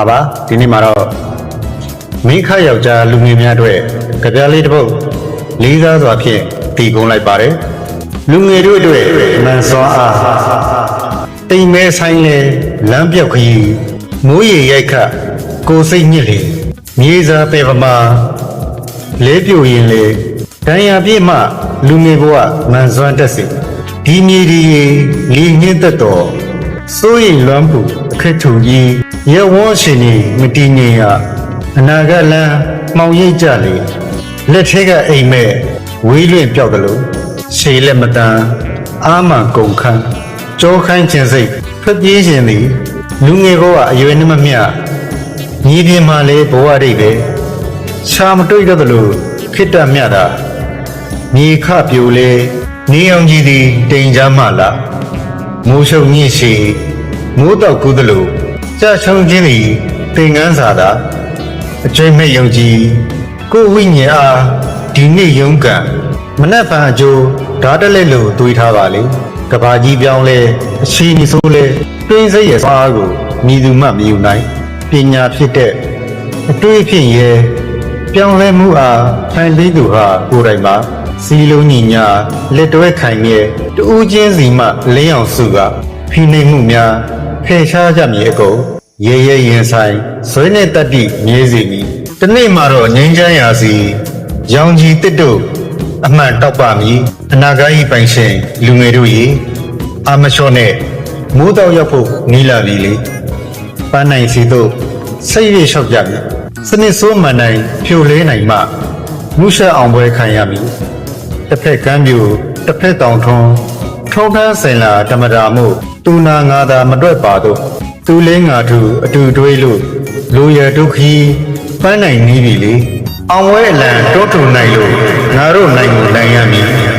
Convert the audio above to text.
္ဂလာပါဒီနေ့မှာတော့မိခယောက်ျားလူငယ်များအတွက်ကြပြားလေးတစ်ပုဒ်လေးစားစွာဖြင့်တည်ကုန်းလိုက်ပါတယ်လူငယ်တို့အတွက်မန်စွာအားတိမ်မဲဆိုင်လေလမ်းပြောက်ခရီးမိုးရေရိုက်ခတ်ကိုယ်စိတ်ညစ်လေမြေစာပေပမာလေးပြိုရင်လေတန်ရာပြည့်မှလူငယ်ဘဝမန်စွမ်းတက်စီဒီမြေဒီရေလေညင်းသက်တော် စိုးရိမ်လွမ်းမှုအခက်ထူကြီးရဝန်းရှင်နေမတည်ငြိမ်ရအနာဂတ်လမ်းမှောင်ရိပ်ကြလေလက်ထဲကအိမ်မဲ့ဝေးလွင့်ပြောက်တယ်လို့ရှေလက်မတန်အာမန်ကုန်ခန်းကြောခိုင်းခြင်းစိတ်ထွက်ပြေးခြင်းသည်လူငယ်ဘဝအရွယ်နှမမျှညီပြင်းမှလည်းဘဝရိပ်ပဲရှာမတွေ့တော့တယ်လို့ခိတ္တမြတာမြေခပြိုလေနေအောင်ကြီးသည်တိမ်ကြမှလားမိုးရှုံညစ်ရှိ မိုးတော့ကူးသလိုကြာချုံခြင်းသည်တင်ငန်းစာသာအကျိတ်မဲ့ယုံကြည်ကိုယ်ဝိညာဉ်အားဒီနေ့ယုံကံမနှက်ပံအကျိုးဓာတ်တလက်လို့တွေးထားပါလေကဘာကြီးပြောင်းလဲအရှိန်ဆိုးလဲတွင်းစိတ်ရဲ့စားကိုမြည်သူမှမယူနိုင်ပညာဖြစ်တဲ့အတွေ့အဖြစ်ရဲ့ပြောင်းလဲမှုအားဖန်တီးသူဟာကိုယ်တိုင်ပါစီလုံးညီညာလက်တွဲခိုင်ရဲ့တူးချင်းစီမှလင်းအောင်စုက ဖိနှိပ်မှုများဖယ်ရှားကြမည်အကုန်ရဲရဲရင်ဆိုင်ဇွဲနဲ့တက်တိမြဲစီမည်တနေ့မှာတော့ငင်းချမ်းရာစီရောင်ကြီးတစ်တို့အမှန်တောက်ပါမည်အနာဂတ်ဤပိုင်ရှင်လူငယ်တို့ရေအာမလျှော့နဲ့မိုးတောက်ရောက်ဖို့နီးလာပြီလေပန်းနိုင်စီတို့စိတ်ရလျှောက်ကြပြီစနစ်ဆိုးမှန်နိုင်ဖြိုလဲနိုင်မှမှုရှက်အောင်ပွဲခံရမည်တစ်ဖက်ကမ်းပြူတစ်ဖက်တောင်ထွန်းထုံးထမ်းစင်လာဓမ္မတာမှု တူနာငါသာမတွက်ပါတော့သူလဲငါသူအတူတွေးလို့လူရဒုက္ခီပန်းနိုင်နေပြီလေအောင်ဝဲအလံတောထုံနိုင်လို့ငါတို့နိုင်ကိုနိုင်ရမည်